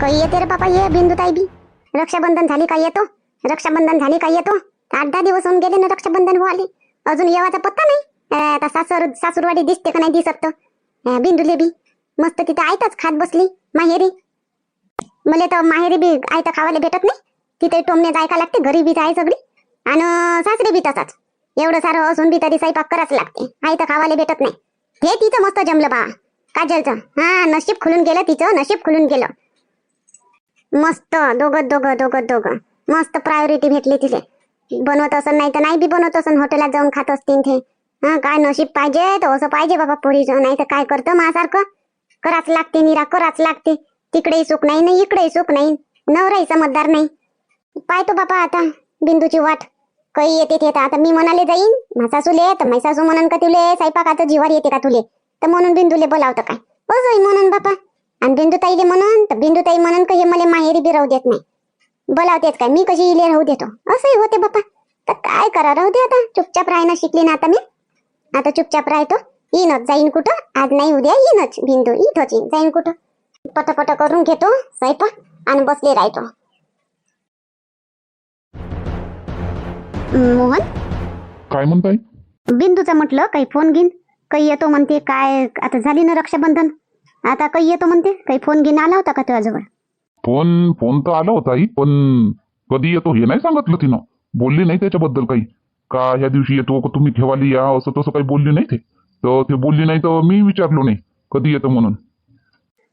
काही येते रे बाबा ये बिंदुताई बी रक्षाबंधन झाली का येतो रक्षाबंधन झाली का येतो आठ दहा दिवस होऊन गेले ना रक्षाबंधन हो व्हाले अजून येवाचा पत्ता नाही? आता सासर सासूरवाडी दिसते का नाही दिसत बिंदूले बिंदुले बी. मस्त तिथे आयताच खात बसली. माहेरी. मला तर माहेरी बी आयता खावायला भेटत नाही. तिथे टोमणे जायका लागते घरी बी जाय सगळी. आणि सासरी बी तसाच. एवढं सारं असून बी तरी स्वयंपाक कराच लागते. आयता खावायला भेटत नाही. हे तिचं मस्त जमलं बा. काजलचं. हा नशीब खुलून गेलं तिचं नशीब खुलून गेलं. मस्त दोघं दोघं दोघं दोघं. मस्त प्रायोरिटी भेटली तिथे. बनवत असन नाही तर नाही बी बनवत असन हॉटेलात जाऊन खात असतील ते. हा काय नशीब पाहिजे तर असं पाहिजे बाबा पोरीचं नाही तर काय करतं माझ्यासारखं कराच लागते निरा कराच लागते. तिकडेही सुख नाही ना इकडेही सुख नाही. नवराही समजदार नाही. पाहतो बाबा आता बिंदूची वाट. काही येते ते आता. मी म्हणाले जाईन माझा सासूले तर माझी सासू म्हणून का तुले स्वयंपाकाचं जीवार येते का तुले? तर म्हणून बिंदूले बोलावतं काय? बस म्हणून बापा. आणि बिंदू ताईले म्हणून तर बिंदू ताई म्हणून का हे मला माहेरी बी राहू देत नाही. बोलावतेच काय? मी कशी इले राहू देतो? असंही होते बापा. तर काय करा? राहू दे आता. चुपचाप राहणं शिकली ना आता मी. आता चुपचाप राहतो. येईनच जाईन कुठं? आज नाही उद्या येईनच बिंदू इथंच येईन. जाईन कुठं? पटापट करून घेतो स्वयंपाक आणि बसले राहतो. मोहन? काय म्हणताय? बिंदूचा म्हटलं काही फोन घेईन? काही येतो म्हणते काय? आता झाली ना रक्षाबंधन? आता काही येतो म्हणते. काही फोन घेऊन आला होता का तुझ्याजवळ? फोन फोन तर आला होता आई पण कधी येतो हे नाही सांगितलं तिनं. बोलली नाही त्याच्याबद्दल काही. का ह्या दिवशी येतो का तुम्ही ठेवाली या असं तसं काही बोलली नाही ते. तर ते बोलली नाही तर मी विचारलो नाही कधी येतो म्हणून.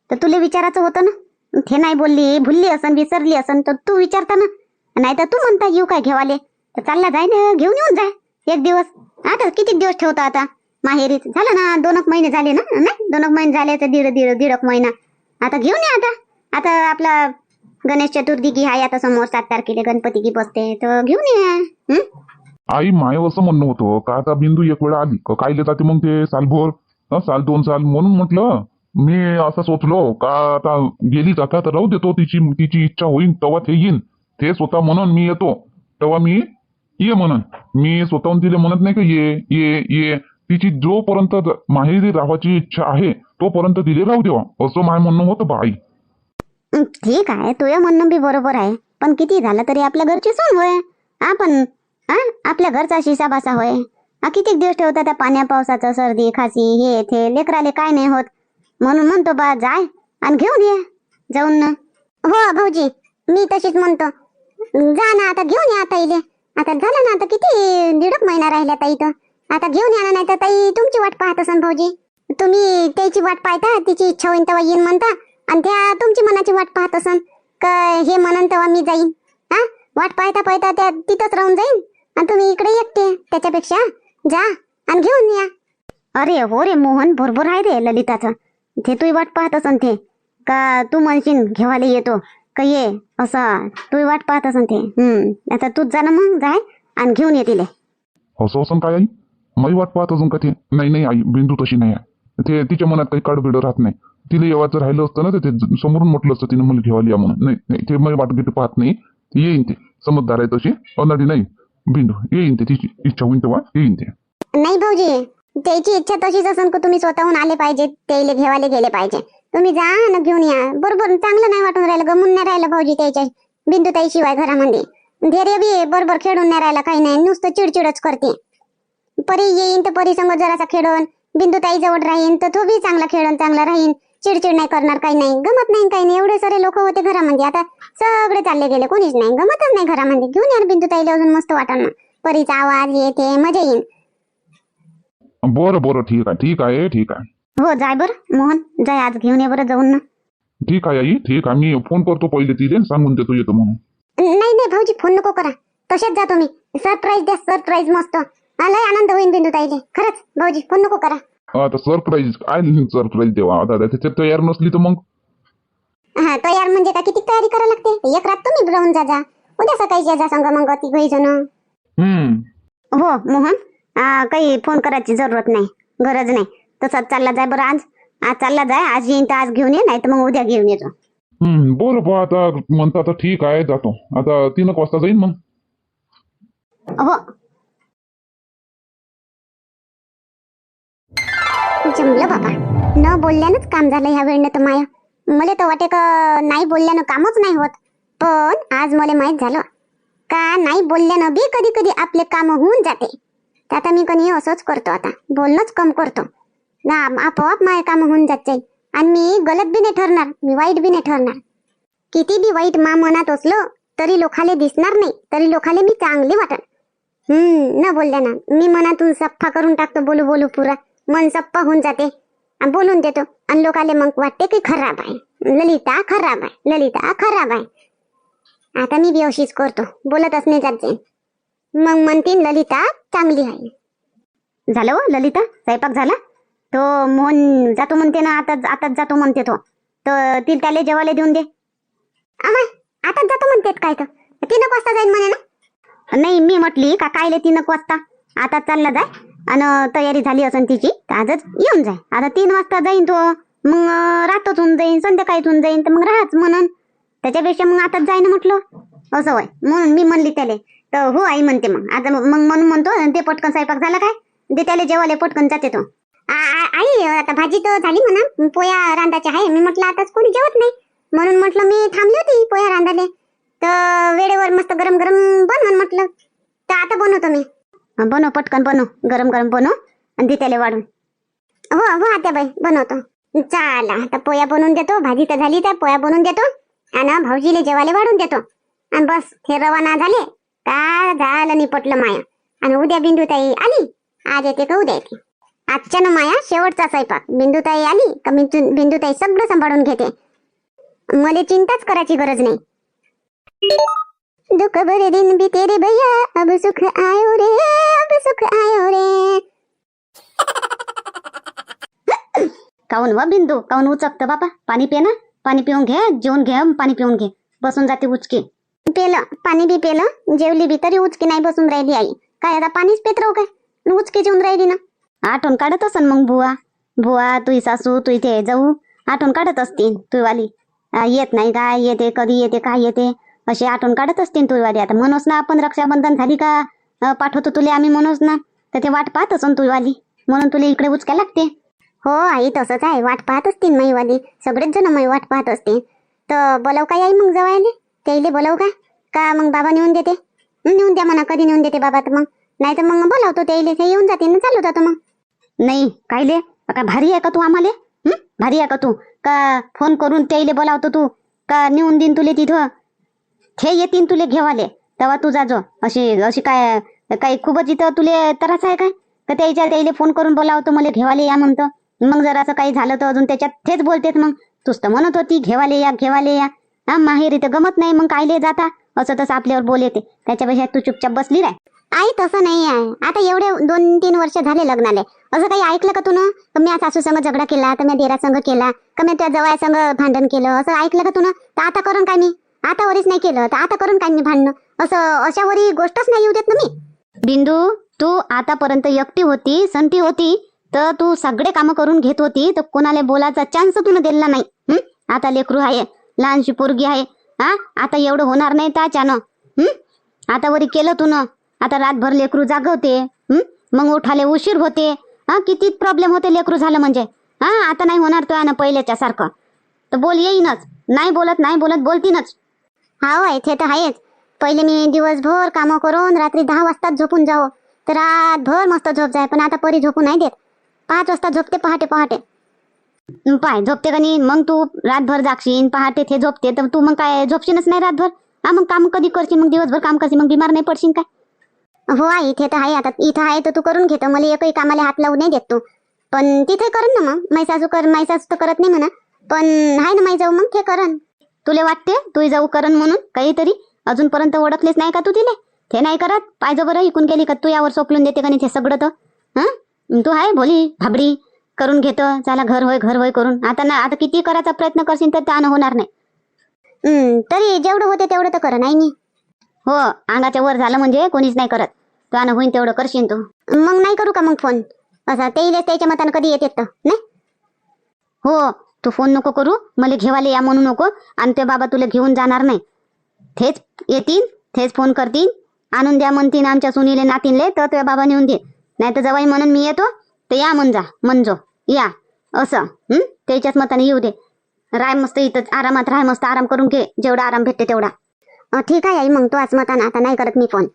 तर तुला विचारायचं होतं ना? ते नाही बोलली भुलली असन विसरली असन तर तू विचारता ना. नाही तर तू म्हणता येऊ काय घेवाले? तर चालला जाय ना घेऊन येऊन जाय एक दिवस. आता किती दिवस ठेवता आता? माहेरीत. झालं ना दोनक महिने झाले ना? नाही दोनक महिने झाले तर दीड दीड दीडक महिना. आता घेऊन ये आता. आता आपला गणेश चतुर्थी की आहे आता समोर सात तारखेला गणपती की बसते. तर घेऊन ये. हं? आई माय असं म्हणणं होतं. का आता बिंदू एक वेळा आली? का कायले जाते मग ते सालभर? हं, साल दोन साल म्हणून म्हटलं मी असं सोचलो का आता गेली जाता तर राहू देतो तिची तिची इच्छा होईन तेव्हा ते येईन. ते स्वतः म्हणून मी येतो. तेव्हा मी ये म्हणून. मी स्वतःहून तिला म्हणत नाही का ये ये ये. तिची जोपर्यंत माहेरी राहायची इच्छा आहे तोपर्यंत तिला राहू देवा. असं माय म्हणणं होतं बाई. ठीक आहे तुझं म्हणणं बी बरोबर आहे. पण किती झालं तरी आपल्या घरची सून होय. आपण हा आपल्या घरचा शिसाबासा होय. हा दिवस ठेवता त्या पाण्या पावसाचं सर्दी खासी हे ते लेकराले काय नाही होत. म्हणून म्हणतो बा जाय आणि घेऊन ये जाऊन ना. हो भाऊजी मी तशीच म्हणतो. जा ना आता घेऊन या आता इले. आता झालं ना आता किती दीडक महिना राहिला आता इथं. आता घेऊन या ना नाही तर ताई तुमची वाट पाहत असन भाऊजी. तुम्ही त्याची वाट पाहता तिची इच्छा होईन तेव्हा येईन म्हणता आणि त्या तुमची मनाची वाट पाहत असन. का हे म्हणन तेव्हा मी जाईन. हा? वाट पाहता पाहता त्या तिथंच राहून जाईन. आणि तुम्ही इकडे एकटे त्याच्यापेक्षा जा आणि घेऊन या. अरे हो रे मोहन बरोबर आहे रे ललिताचं. ते तू वाट पाहत असन ते. का तू म्हणशील घेवायला येतो. का ये असं. तू वाट पाहत असन ते. हम्म. आता तूच जा ना मग जाय आणि घेऊन ये तिले. असं असं काय आई? माझी वाट पाहत अजून का ते नाही नाही आई बिंदू तशी नाही आहे. ते तिच्या मनात काही काडबिड राहत नाही. तिला येवाचं राहिलं असतं ना ते समोरून म्हटलं असतं तिने मला ठेवाली या म्हणून. नाही नाही ते माझी वाटगीट पाहत नाही. येईन ते. समजदार आहे तशी. अनाडी नाही. बिंदू येईन ते. तिची इच्छा होईन तेव्हा येईन ते. नाही भाऊजी त्याची इच्छा तशीच असन की तुम्ही स्वतःहून आले पाहिजे त्याला घेवाले गेले पाहिजे. तुम्ही जा ना घेऊन या. बरोबर चांगलं नाही वाटून राहिलं गमून नाही राहिलं भाऊजी त्याच्या बिंदुताई शिवाय घरामध्ये. धैर्य बी बरोबर खेळून नाही राहिला काही नाही. नुसतं चिडचिडच करते. परी येईन तर परी संग जरासा खेळून. बिंदुताई जवळ राहीन तर तो बी चांगला खेळून चांगला राहीन. चिडचिड नाही करणार काही नाही. गमत नाही काही नाही. एवढे सारे लोक होते घरामध्ये. आता सगळे चालले गेले कोणीच नाही. गमतच नाही घरामध्ये. घेऊन या बिंदुताईला अजून मस्त वाटण. ना परीचा आवाज येते मजा येईन. बरं बरं. ठीक आहे ठीक आहे ठीक आहे. हो जाय बरं. मोहन जाय आज घेऊन ये बरं जाऊन ना. ठीक आहे आई. ठीक आहे. मी फोन करतो पहिले तिथे सांगून देतो येतो म्हणून. नाही नाही भाऊजी फोन नको करा. तसेच जा तुम्ही सरप्राईज द्या सरप्राईज मस्त. लय आनंद होईन बिंदू ताईले. खरंच भाऊजी फोन नको करा. आता सरप्राईज काय सरप्राईज देवा. आता त्याच्यात तयार नसली तर मग? हा तयार म्हणजे का किती तयारी करा लागते? एक रात तुम्ही राहून जा जा उद्या सकाळी जा जा संग मग तिघही जण. हम्म. हो मोहन आ, काही फोन करायची जरूरत नाही. गरज नाही. तसंच चालला जाय बरं आज. आज चालला जाय. आज येईन तर आज घेऊन ये नाही तर मग उद्या घेऊन येतो हम्म बरं बा आता म्हणता आता ठीक आहे जातो. आता तीन एक वाजता जाईन मग. हो. जमलं बाबा. न बोलल्यानंच काम झालं ह्या वेळेनं तर माया. मला तर वाटे का नाही बोलल्यानं कामच नाही होत. पण आज मला माहीत झालं. का नाही बोलल्यानं बी कधी कधी आपले काम होऊन जाते. तर आता मी कधी असंच करतो आता. बोलणंच कम करतो. ना आपोआप माझे काम होऊन जात जाईल आणि मी गलत बी नाही ठरणार. मी वाईट बी नाही ठरणार. किती बी वाईट मा मनात असलो तरी लोकाले दिसणार नाही. तरी लोकाले मी चांगली वाटत हम्म न बोलल्यानं. मी मनातून सफा करून टाकतो. बोलू बोलू पुरा. मन सप्पा होऊन जाते. बोलून देतो आणि लोकाले मग वाटते की खराब आहे. ललिता खराब आहे ललिता खराब आहे. आता मी बी अशीच करतो बोलतच नाही जात जाईन. मग म्हणते ललिता चांगली आहे. झालं हो ललिता? स्वयंपाक झाला? तो मोहन जातो म्हणते ना आता आताच जातो म्हणते तो. तर ती त्याला जेवायला देऊन दे. अमाय आताच जातो म्हणतेत काय तर तीन वाजता जाईन म्हणे ना? नाही मी म्हटली का कायले तीन वाजता? आता चालला जाय. आणि तयारी झाली असन तिची तर आजच येऊन जाय. आता तीन वाजता जाईन तो मग रातच होऊन जाईन संध्याकाळीच होऊन जाईन तर मग राहाच म्हणून. त्याच्यापेक्षा मग आताच जाईन म्हटलं. असं होय. म्हणून मी म्हणली त्याले तर हो आई म्हणते मग. आता मग म्हणून म्हणतो ते पटकन स्वयंपाक झाला काय? ते त्याला जेवायला पटकन जाते तो. आई आता भाजी तर झाली म्हणा. पोया रांधाची आहे. मी म्हटलं आताच कोणी जेवत नाही. म्हणून म्हटलं मी थांबली होती पोया रांधाले तर वेळेवर मस्त गरम गरम बनवून म्हटलं. तर आता बनवतो मी. बनव पटकन बनव गरम गरम बनव आणि ते त्याला वाढून. हो हो आता बाई बनवतो. चला आता पोया बनवून देतो भाजी तर झाली तर पोया बनवून देतो आणि भाऊजीले जेवायला वाढून देतो. आणि बस हे रवाना झाले. का झालं निपटलं माया. आणि उद्या बिंदुताई आली. आज येते का उद्या येते? आजच्या ना माया शेवटचा स्वयंपाक. बिंदुताई आली का बिंदू बिंदुताई सगळं सांभाळून घेते. मला चिंताच करायची गरज नाही. दुख भरे दिन भी तेरे भैया अब सुख आयो रे. अब सुख आयो रे काऊन वा बिंदू? काऊन उचकत बापा? पाणी पे ना पाणी पिऊन घे जेवून घे पाणी पिऊन घे. बसून जाते उचकी. पेलं पाणी बी पेलं. जेवली बी तरी उचकी नाही बसून राहिली आई. काय आता पाणीच पेत राहू काय? उचकी जेवून राहिली ना. आठवण काढत असन मग बुवा. बुवा तुही सासू तू इथे जाऊ. आठवण काढत असतील तुही वाली आ, येत नाही काय? येते कधी येते काय येते? अशी आठवण काढत असतील तुही वाली आता म्हणूच ना आपण रक्षाबंधन झाली का? पाठवतो तुले आम्ही म्हणूच ना. तर ते वाट पाहत असून तुही वाली म्हणून तुला इकडे उचकाय लागते. हो आई तसंच आहे. वाट पाहत असतील मैवाली सगळेच जण मै वाट पाहत असते. तर बोलव काय आई मग जवळ त्याईले बोलव का? का मग बाबा नेऊन देते? नेऊन द्या म्हणा. कधी नेऊन देते बाबा तर मग? नाही तर मग बोलावतो त्याईले ते येऊन जाते ना चालू जातो मग. नाही कायले? का भारी आहे का तू आम्हाला? भारी आहे का तू? का फोन करून त्याईले बोलावतो तू? का नेऊन देईन तुले तिथं? ते येतीन तुले घेवाले. तेव्हा तू जाजो अशी अशी काय काही खूपच इथं तुले त्रास आहे काय? का त्याच्या त्याला फोन करून बोलावतो मला घेवाले या म्हणतो. मग जर असं काही झालं तर अजून त्याच्यात तेच बोलतेत मग. तूच तर म्हणत होती घेवाले या घेवाले या. हा माहेरी तर गमत नाही मग कायले जाता? असं तसं आपल्यावर बोल येते. त्याच्यापेक्षा तू चुपचाप बसली राय आई तसं नाही आहे. आता एवढे दोन तीन वर्ष झाले लग्नाले. असं काही ऐकलं का तू ना? का मी सासू संग झगडा केला तर मी देरा संग केला का मी त्या जवळ संग भांडण केलं? असं ऐकलं का तू ना? तर आता करून काय मी? आता वरीच नाही केलं तर आता करून काय मी भांडणं? असं अशावरी गोष्टच नाही येऊ देत ना मी. बिंदू तू आतापर्यंत एकटी होती संती होती तर तू सगळे कामं करून घेत होती तर कोणाला बोलायचा चान्स तू दिला नाही. आता लेकरू आहे लहानशी पोरगी आहे. हा? आता एवढं होणार नाही त्याच्यानं. हम्म आता वरी केलं तू न आता रातभर लेकरू जागवते. हम्म मग उठाले उशीर होते. हा? किती प्रॉब्लेम होते लेकरू झालं म्हणजे? हा? आता नाही होणार तो ना पहिल्याच्या सारखं तर बोल येईनच. नाही बोलत नाही बोलत बोलतीनच. हा होय ते तर आहेच. पहिले मी दिवसभर कामं करून रात्री दहा वाजताच झोपून जावं. तर रातभर मस्त झोप जाय पण आता परी झोपू नाही देत. पाच वाजता झोपते पहाटे पहाटे. पाय झोपते का नाही? मग तू रातभर जागशील पहाटे ते झोपते तर तू मग काय झोपशीलच नाही रातभर? हा मग काम कधी करशील मग दिवसभर काम करशील मग बिमार नाही पडशील काय? हो आई इथे तर आहे आता. इथं आहे तर तू करून घेतो मला एकही कामाला हात लावू नाही देत तू. पण तिथे करन ना मग. माई सासू कर माई सासू तर करत नाही म्हणा. पण आहे ना माई जाऊ मग ते करन तुले वाटते? तू जाऊ करन म्हणून काहीतरी? अजूनपर्यंत ओळखलेच नाही का तू तिले? ते नाही करत? पाहिजे बरं इकून गेली का तू यावर सोपलून देते का नाही ते सगळं तर? हं? तू आहे भोली भाबडी करून घेतो चला घर होय घर होय करून. आता ना आता किती करायचा प्रयत्न करशील तर त्यानं होणार नाही. तरी जेवढं होते तेवढं तर कर नाही मी? हो अंगाच्या वर झालं म्हणजे कोणीच नाही करत. त्यानं होईन तेवढं करशील तू. मग नाही करू का मग फोन? असा ते त्याच्या मतानं कधी येते तर नाही? हो तू फोन नको करू मला घेवाले या म्हणू नको आणि ते बाबा तुला घेऊन जाणार नाही. थेच येतील थेच फोन करतील. आणून द्या म्हणतील आमच्या सुनीले नातीनले तर तुझ्या बाबा नेऊन दे. नाही तर जवाई म्हणून मी येतो तर या म्हण जा म्हणजो या. असं त्याच्याच मताने येऊ दे. राय मस्त इथं आरामात राय मस्त आराम करून घे. जेवढा आराम भेटते तेवढा. ठीक आहे आई मग तो आज मताना आता नाही करत मी फोन.